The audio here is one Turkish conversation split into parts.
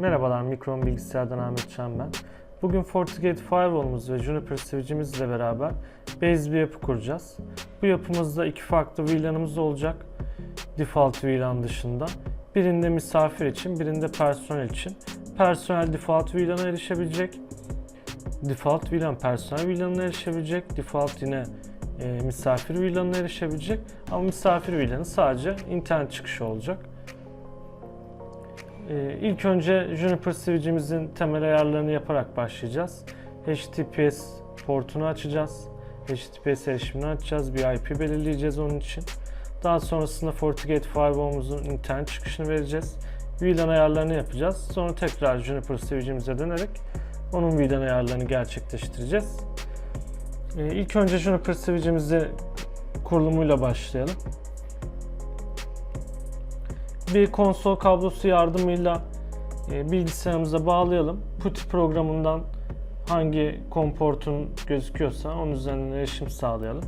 Merhabalar, Mikron Bilgisayar'dan Ahmet Can ben. Bugün FortiGate Firewall'umuz ve Juniper switch'imizle beraber base bir yapı kuracağız. Bu yapımızda iki farklı VLAN'ımız olacak. Default VLAN dışında. Birinde misafir için, birinde personel için. Personel default VLAN'a erişebilecek. Default VLAN personel VLAN'ına erişebilecek. Default yine e, misafir VLAN'ına erişebilecek. Ama misafir VLAN'ı sadece internet çıkışı olacak. Ee, ilk önce Juniper switch'imizin temel ayarlarını yaparak başlayacağız. HTTPS portunu açacağız. HTTPS erişimini açacağız. Bir IP belirleyeceğiz onun için. Daha sonrasında FortiGate firewall'umuzun internet çıkışını vereceğiz. VLAN ayarlarını yapacağız. Sonra tekrar Juniper switch'imize dönerek onun VLAN ayarlarını gerçekleştireceğiz. Ee, ilk önce Juniper switch'imizi kurulumuyla başlayalım bir konsol kablosu yardımıyla e, bilgisayarımıza bağlayalım. PuTTY programından hangi komportun gözüküyorsa onun üzerinden erişim sağlayalım.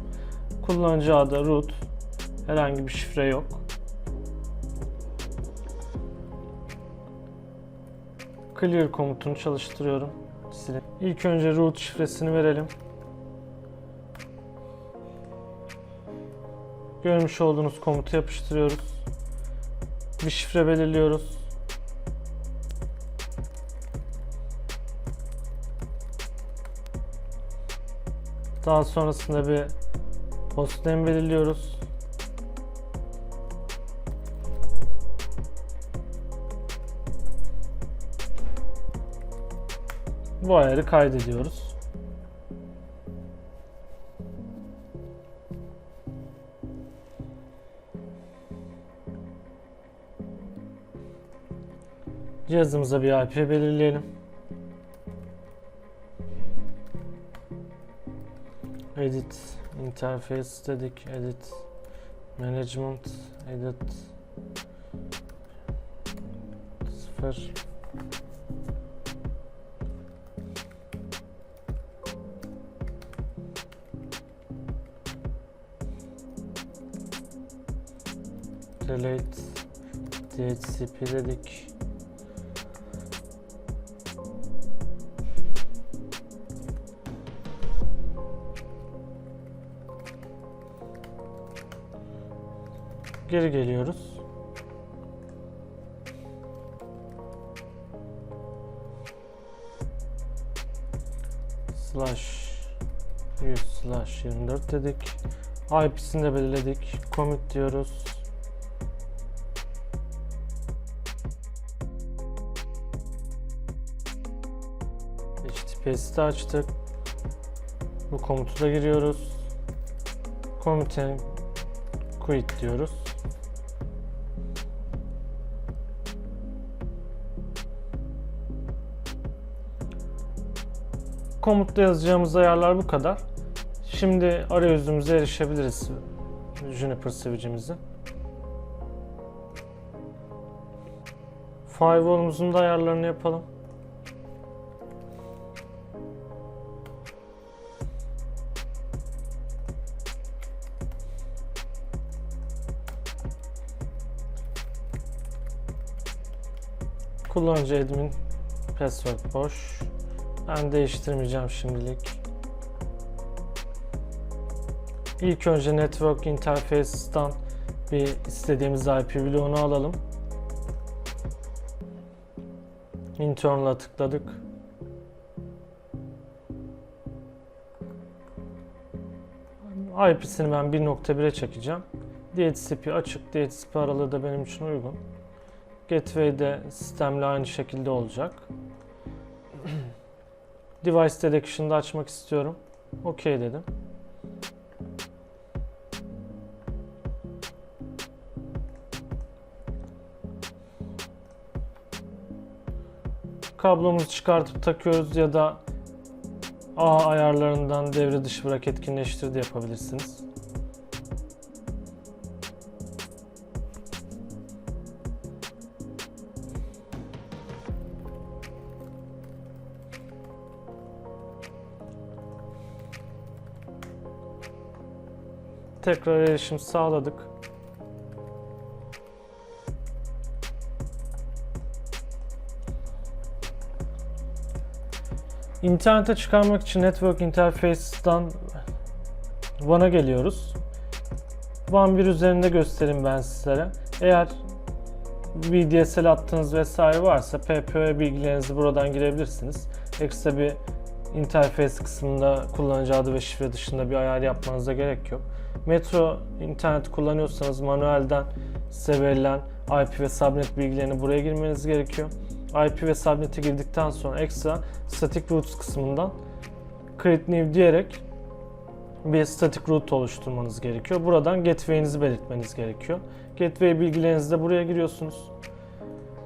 Kullanıcı adı root. Herhangi bir şifre yok. Clear komutunu çalıştırıyorum. Silin. İlk önce root şifresini verelim. Görmüş olduğunuz komutu yapıştırıyoruz bir şifre belirliyoruz. Daha sonrasında bir hostname belirliyoruz. Bu ayarı kaydediyoruz. Cihazımıza bir IP belirleyelim. Edit interface dedik. Edit management edit 0 relate DHCP dedik. Geri geliyoruz. Slash 100 slash 24 dedik. IP'sini de belirledik. Commit diyoruz. HTTPS'i de açtık. Bu komutu da giriyoruz. Commit'e quit diyoruz. Komutta yazacağımız ayarlar bu kadar. Şimdi arayüzümüze erişebiliriz Juniper switch'imizin. Firewall'umuzun da ayarlarını yapalım. Kullanıcı admin password boş. Ben değiştirmeyeceğim şimdilik. İlk önce Network Interface'dan bir istediğimiz IP bloğunu alalım. Internal'a tıkladık. IP'sini ben 1.1'e çekeceğim. DHCP açık. DHCP aralığı da benim için uygun. Gateway de sistemle aynı şekilde olacak. Device Detection'da açmak istiyorum. OK dedim. Kablomuzu çıkartıp takıyoruz ya da A ayarlarından devre dışı bırak etkinleştir de yapabilirsiniz. Tekrar erişim sağladık. İnternete çıkarmak için Network Interface'dan WAN'a geliyoruz. WAN 1 üzerinde göstereyim ben sizlere. Eğer VDSL hattınız vesaire varsa PPO bilgilerinizi buradan girebilirsiniz. Ekstra bir interface kısmında kullanıcı adı ve şifre dışında bir ayar yapmanıza gerek yok. Metro internet kullanıyorsanız manuelden size verilen IP ve subnet bilgilerini buraya girmeniz gerekiyor. IP ve subnet'e girdikten sonra ekstra static routes kısmından create new diyerek bir static route oluşturmanız gerekiyor. Buradan gateway'inizi belirtmeniz gerekiyor. Gateway bilgilerinizi de buraya giriyorsunuz.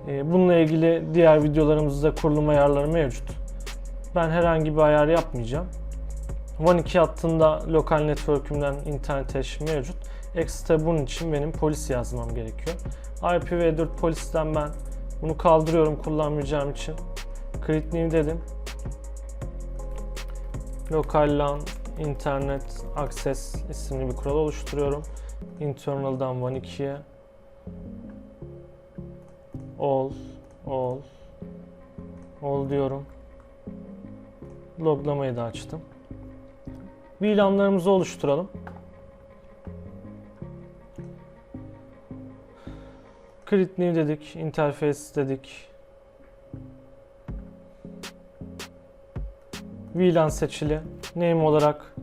Ee, Bununla ilgili diğer videolarımızda kurulum ayarları mevcut. Ben herhangi bir ayar yapmayacağım. WAN 2 hattında lokal network'ümden internet erişim mevcut. Ekstra bunun için benim polis yazmam gerekiyor. IPv4 polisten ben bunu kaldırıyorum kullanmayacağım için. Create dedim. Local LAN internet access isimli bir kural oluşturuyorum. Internal'dan WAN 2'ye all all all diyorum. Loglamayı da açtım. VLAN'larımızı oluşturalım. Create new dedik, interface dedik. VLAN seçili. Name olarak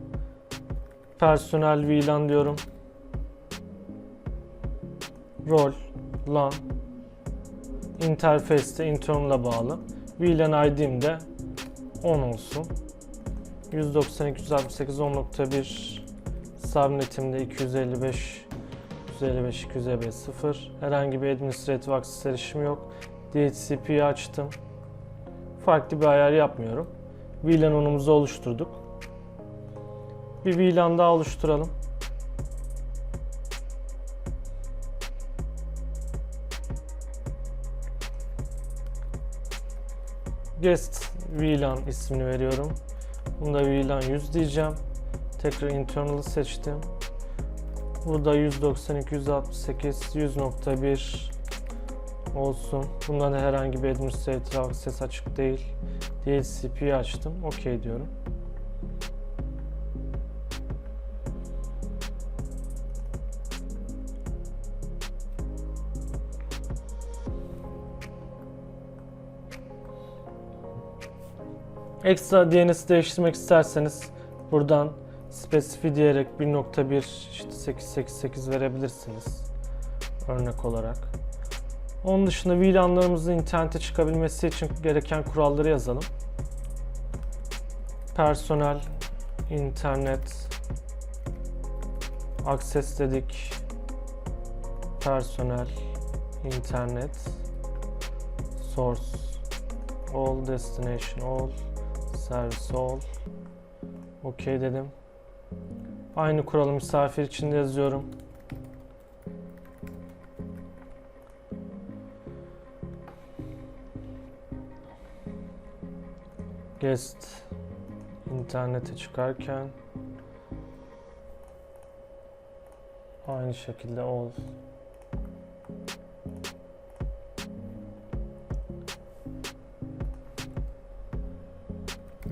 personel VLAN diyorum. Rol, LAN, interface'te internal'a bağlı. VLAN ID'm de 10 olsun. 192.168.10.1 subnetimde 255 255 255 0 herhangi bir administratif access erişim yok. DHCP'yi açtım. Farklı bir ayar yapmıyorum. VLAN onumuzu oluşturduk. Bir VLAN daha oluşturalım. Guest VLAN ismini veriyorum. Bunda VLAN 100 diyeceğim. Tekrar internal'ı seçtim. Burada 192, 168, 100.1 olsun. Bundan herhangi bir administrator access açık değil. DHCP'yi açtım. OK diyorum. Ekstra DNS değiştirmek isterseniz buradan specify diyerek 1.1 işte 888 verebilirsiniz örnek olarak. Onun dışında VLAN'larımızın internete çıkabilmesi için gereken kuralları yazalım. Personel internet access dedik. Personel internet source all destination all servis all OK dedim. Aynı kuralı misafir için de yazıyorum. Guest internete çıkarken aynı şekilde all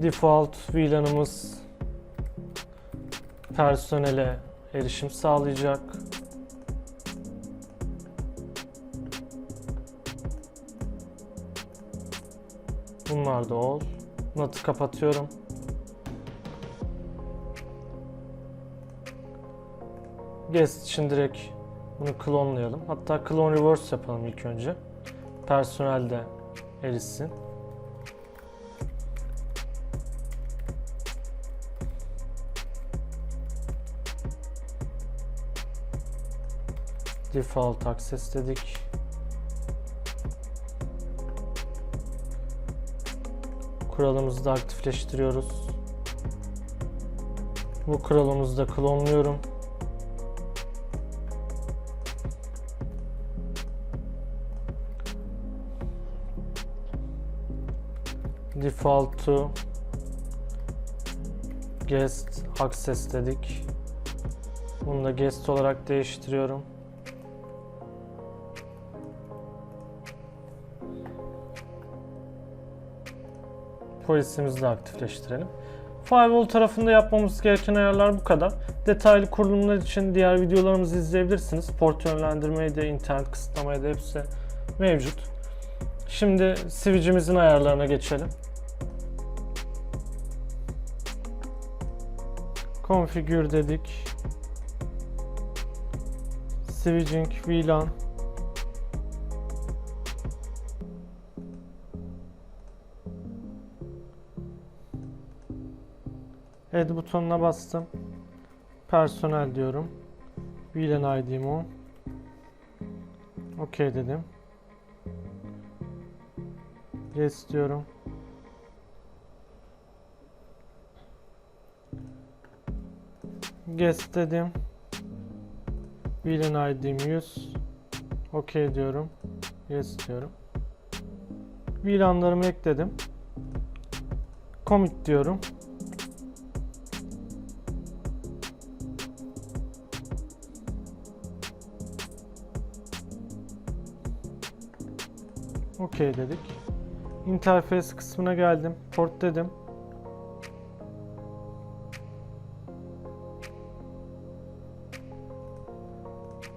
default VLAN'ımız personele erişim sağlayacak. Bunlar da all. Not'u kapatıyorum. Guest için direkt bunu klonlayalım. Hatta clone reverse yapalım ilk önce. Personel de erişsin. Default access dedik. Kuralımızı da aktifleştiriyoruz. Bu kuralımızı da klonluyorum. Default to guest access dedik. Bunu da guest olarak değiştiriyorum. Polisimizi de aktifleştirelim. Firewall tarafında yapmamız gereken ayarlar bu kadar. Detaylı kurulumlar için diğer videolarımızı izleyebilirsiniz. Port yönlendirmeyi de, internet kısıtlamayı da hepsi mevcut. Şimdi switch'imizin ayarlarına geçelim. Configure dedik. Switching VLAN Add butonuna bastım. Personel diyorum. VLAN ID'm o. OK dedim. Yes diyorum. Guest dedim. VLAN ID'm 100. OK diyorum. Yes diyorum. VLAN'larımı ekledim. Commit diyorum. OK dedik. Interface kısmına geldim. Port dedim.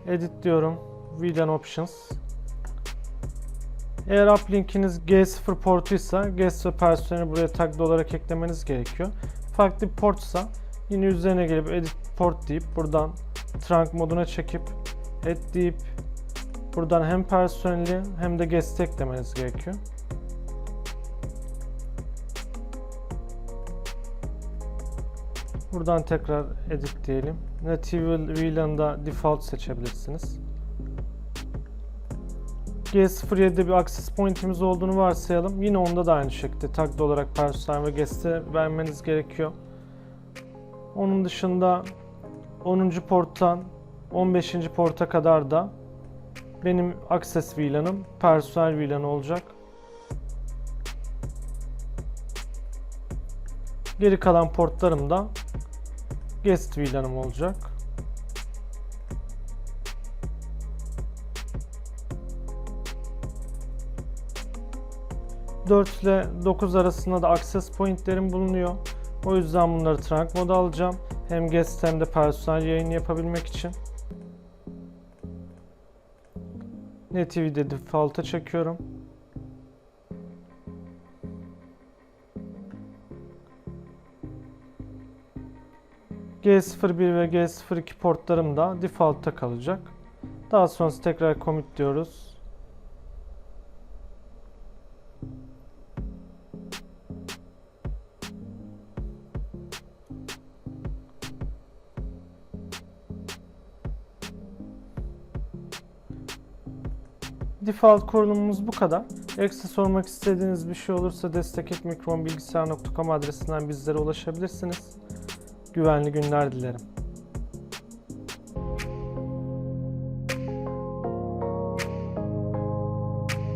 Edit diyorum. VLAN Options. Eğer uplinkiniz G0 portuysa guest ve personeli buraya taglı olarak eklemeniz gerekiyor. Farklı bir portsa yine üzerine gelip edit port deyip buradan trunk moduna çekip add deyip buradan hem personeli hem de guest'i eklemeniz gerekiyor. Buradan tekrar edit diyelim. Native VLAN'da default seçebilirsiniz. G07'de bir access point'imiz olduğunu varsayalım. Yine onda da aynı şekilde taglı olarak personel ve guest'e vermeniz gerekiyor. Onun dışında 10. porttan 15. porta kadar da benim access VLAN'ım personel VLAN olacak. Geri kalan portlarım da guest VLAN'ım olacak. ...4 ile 9 arasında da access pointlerim bulunuyor. O yüzden bunları trunk moda alacağım. Hem guest hem de personel yayın yapabilmek için. NetTV'de default'a çekiyorum. G01 ve G02 portlarım da default'ta kalacak. Daha sonrası tekrar commit diyoruz. Default kurulumumuz bu kadar. Ekstra sormak istediğiniz bir şey olursa destek.mikronbilgisayar.com adresinden bizlere ulaşabilirsiniz. Güvenli günler dilerim.